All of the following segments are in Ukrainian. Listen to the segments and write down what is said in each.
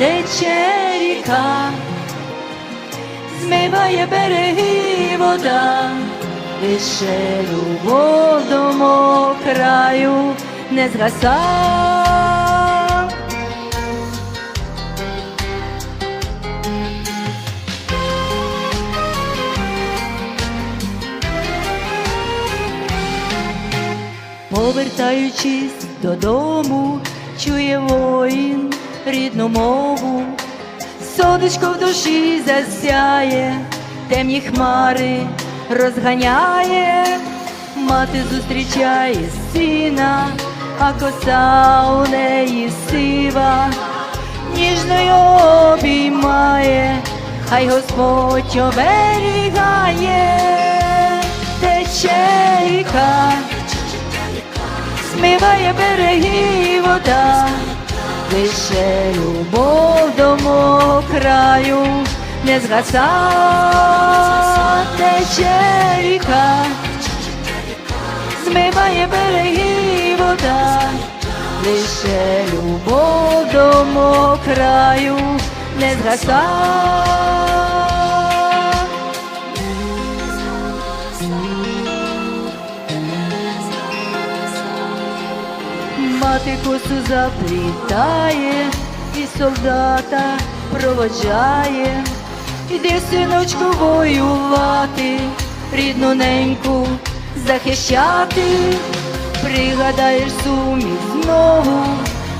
тече ріка, змиває береги вода, лише любов до краю не згаса. Повертаючись додому, чує воїн рідну мову, сонечко в душі засяє, темні хмари розганяє, мати зустрічає сина, а коса у неї сива, ніжно його обіймає, хай Господь оберігає, тече ріка змиває береги вода, лише любов до мого краю не згаса, тече змиває береги вода, лише любов до мого краю не згаса. Мати косу заплітає і солдата проводжає, іди, синочку, воювати, рідну неньку захищати, пригадаєш сумість знову,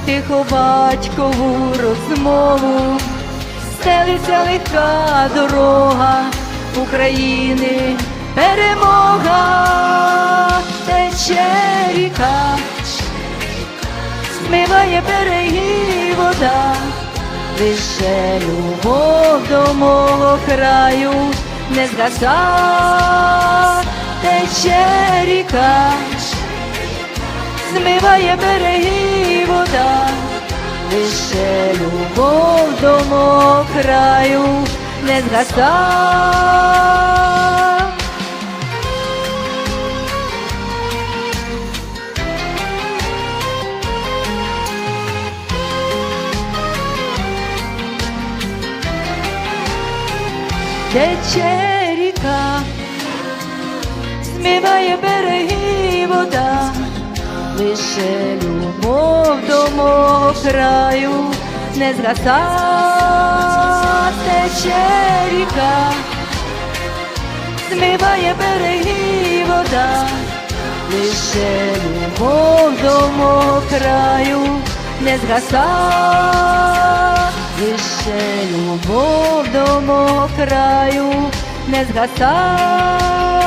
тихо батькову розмову, стелиться легка дорога України, перемога, змиває береги вода, лише любов до мого краю не згаса, тече ріка, змиває береги вода, лише любов до мого краю не згаса. Тече ріка, змиває береги вода, лише любов до мого краю не згаса, тече ріка, змиває береги вода, лише любов до мого краю не згаса, краю не згаса.